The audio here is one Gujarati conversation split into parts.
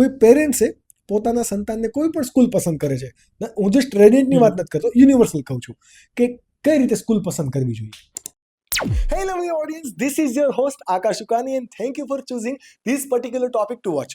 કોઈ પેરેન્ટ્સે પોતાના સંતાનને કોઈ પણ સ્કૂલ પસંદ કરે છે. હું જસ્ટ રેડિયન્ટની વાત નથી કરતો યુનિવર્સલ કહું છું કે કઈ રીતે સ્કૂલ પસંદ કરવી જોઈએ. Hello my audience this is your host Aakash Sukani and thank you for choosing this particular topic to watch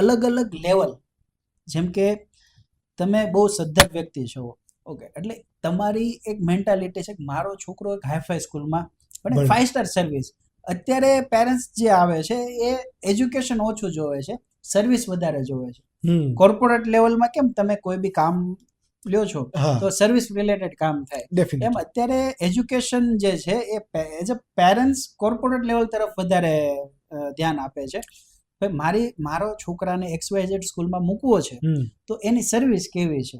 અલગ અલગ લેવલ જેમ કે તમે બહુ સદ્ધર વ્યક્તિ છો. ઓકે એટલે તમારી એક મેન્ટાલિટી છે કે મારો છોકરો એક હાઈફાઈ સ્કૂલમાં. પણ ફાઇવ સ્ટાર સર્વિસ અત્યારે પેરેન્ટ્સ જે આવે છે એ એજ્યુકેશન ઓછું જોવે છે સર્વિસ વધારે જોવે છે. કોર્પોરેટ લેવલમાં કેમ તમે કોઈ બી કામ લ્યો છો તો સર્વિસ રિલેટેડ કામ થાય. એમ અત્યારે એજ્યુકેશન જે છે એ as a parents corporate level તરફ વધારે ધ્યાન આપે છે. ભાઈ મારી મારો છોકરાને એક્સ વાય ઝેડ સ્કૂલમાં મૂકવો છે તો એની સર્વિસ કેવી છે?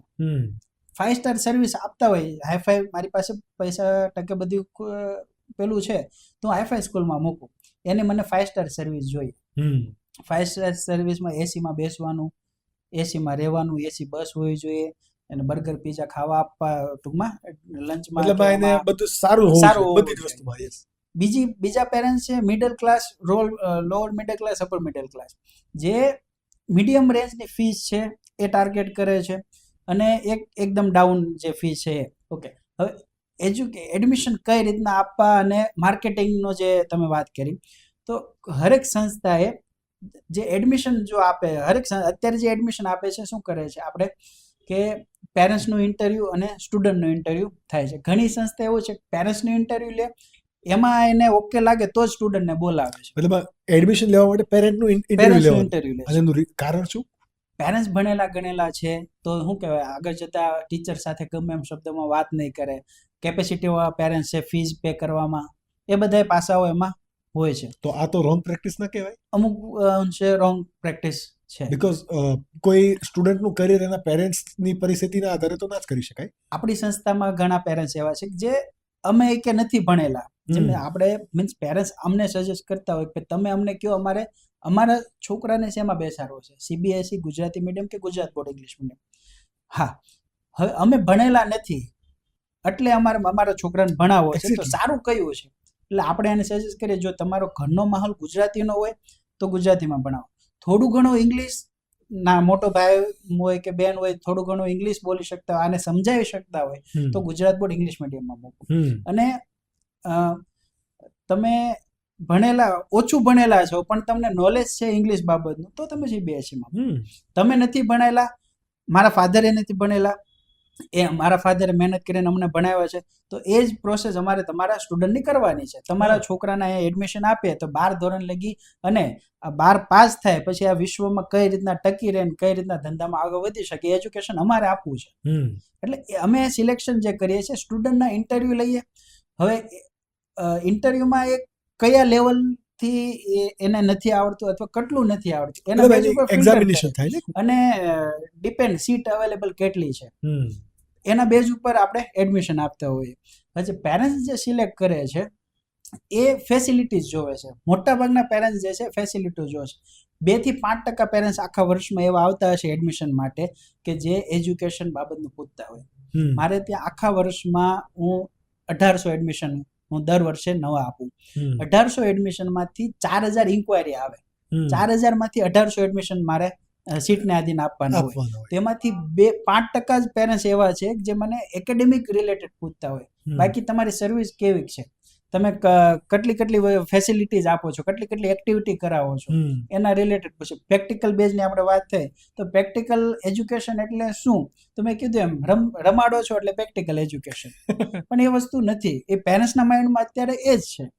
ફાઇવ સ્ટાર સર્વિસ આપતા હોય હાઈફાઈ મારી પાસે પૈસા ટકે બધું પેલું છે તો હાઈફાઈ સ્કૂલમાં મૂકું. એને મને ફાઇવ સ્ટાર સર્વિસ જોઈએ. હમ. ફાઇવ સ્ટાર સર્વિસમાં એસીમાં બેસવાનું એસીમાં રહેવાનું એસી બસ હોવી જોઈએ અને બર્ગર પીઝા ખાવા આપવા ટૂંકમાં લંચમાં બધું સારું સારું બધી વસ્તુમાં. બીજી, બીજા પેરેન્ટ્સ છે middle class role lower middle class upper middle class જે મીડિયમ રેન્જની ફીસ છે, એ ટાર્ગેટ કરે છે અને એક, એકદમ ડાઉન જે ફી છે ઓકે હવે એજ્યુ એડમિશન કઈ રીતના આપવા અને માર્કેટિંગનો જે તમે વાત કરી, તો હરેક સંસ્થાએ જે એડમિશન જો આપે, હરેક અત્યારે જે એડમિશન આપે છે, શું કરે છે? આપણે કે પેરેન્ટ્સનું ઇન્ટરવ્યૂ અને સ્ટુડન્ટનું ઇન્ટરવ્યૂ થાય છે. ઘણી સંસ્થા એવું છે પેરેન્ટ્સનું ઇન્ટરવ્યૂ લે એમાં એને ઓકે લાગે તો જ સ્ટુડન્ટને બોલાવે છે. મતલબ એડમિશન લેવા માટે પેરેન્ટનું ઇન્ટરવ્યુ લેવાનું. લે અને એનું કારણ શું? પેરેન્ટ્સ ભણેલા ગણેલા છે તો શું કહેવાય? આગળ જતા ટીચર સાથે ગમે એમ શબ્દમાં વાત નહીં કરે. કેપેસિટી વાળા પેરેન્ટ્સ છે ફીસ પે કરવામાં. એ બધા પાસાઓ એમાં હોય છે. તો આ તો રોંગ પ્રેક્ટિસ ના કહેવાય? અમુક અંશે રોંગ પ્રેક્ટિસ છે. બીકોઝ કોઈ સ્ટુડન્ટનું કરિયર એના પેરેન્ટ્સની પરિસ્થિતિના આધારે તો ના જ કરી શકાય. આપણી સંસ્થામાં ઘણા પેરેન્ટ્સ એવા છે કે જે અમે કે નથી ભણેલા. જેમ આપણે મીન્સ પેરેન્ટ્સ અમને સજેસ્ટ કરતા હોય કે તમે અમને કયો અમારે અમારા છોકરાને શેમાં બેસાડવો છે? સીબીએસઈ ગુજરાતી મીડિયમ કે ગુજરાત બોર્ડ ઇંગ્લિશ મીડિયમ હા. હવે અમે ભણેલા નથી. એટલે અમારે અમારા છોકરાને ભણાવો છે. તો સારું કયું છે? એટલે આપણે એને સજેસ્ટ કરીએ જો તમારો ઘરનો માહોલ ગુજરાતીનો હોય તો ગુજરાતીમાં ભણાવો. થોડું ઘણું ઇંગ્લિશ ના મોટો ભાઈ હોય કે બેન હોય થોડું ઘણું ઇંગ્લિશ બોલી શકતા હોય આને સમજાવી શકતા હોય તો ગુજરાત બોર્ડ ઇંગ્લિશ મીડિયમમાં મૂકો. અને તમે ભણેલા ઓછું ભણેલા છો પણ તમને નોલેજ છે ઇંગ્લિશ બાબતનું તો તમે સીબીએસઈમાં બેસીમાં તમે નથી ભણેલા મારા ફાધરે નથી ભણેલા એ મારા ફાધરે મહેનત કરીને અમને ભણાવ્યા છે તો એ જ પ્રોસેસ અમારે તમારા સ્ટુડન્ટની કરવાની છે. તમારા છોકરાને અહીંયા એડમિશન આપીએ તો બાર ધોરણ લગી અને બાર પાસ થાય પછી આ વિશ્વમાં કઈ રીતના ટકી રહે કઈ રીતના ધંધામાં આગળ વધી શકે એજ્યુકેશન અમારે આપવું છે. એટલે અમે સિલેક્શન જે કરીએ છીએ સ્ટુડન્ટના ઇન્ટરવ્યૂ લઈએ. હવે ઇન્ટરવ્યુમાં એ કયા લેવલથી એને નથી આવડતું અથવા કેટલું નથી આવડતું એના બાજુ એક્ઝામિનેશન થાય. અને ડિપેન્ડ સીટ અવેલેબલ કેટલી છે. એના બેઝ ઉપર આપણે એડમિશન આપતા હોઈએ. પછી પેરેન્ટ્સ જે સિલેક્ટ કરે છે એ ફેસિલિટીઝ જોવે છે. મોટાભાગના પેરેન્ટ્સ જે છે ફેસિલિટીઝ જોવે છે. બેથી પાંચ ટકા પેરેન્ટ્સ આખા વર્ષમાં એવા આવતા હશે એડમિશન માટે કે જે એજ્યુકેશન બાબતનું પૂછતા હોય. મારે ત્યાં આખા વર્ષમાં હું અઢારસો એડમિશન હું દર વર્ષે નવા આપું. અઢારસો અઢારસો એડમિશનમાંથી ચાર હજાર ઇન્કવાયરી આવે. ચાર હજારમાંથી અઢારસો એડમિશન મારે સીટને આધીન આપવાના હોય. તેમાંથી બે પાંચ ટકા જ પેરેન્ટ્સ એવા છે કે જે મને એકેડેમિક રિલેટેડ પૂછતા હોય. બાકી તમારી સર્વિસ કેવી છે? તમે કેટલી કેટલી ફેસિલિટીઝ આપો છો? કેટલી કેટલી એક્ટિવિટી કરાવો છો? એના રિલેટેડ પૂછે. પ્રેક્ટિકલ બેઝની આપણે વાત થઈ તો પ્રેક્ટિકલ એજ્યુકેશન એટલે શું? તમે કીધું એમ રમ રમાડો છો એટલે પ્રેક્ટિકલ એજ્યુકેશન પણ એ વસ્તુ નથી. એ પેરેન્ટ્સના માઇન્ડમાં અત્યારે એ જ છે.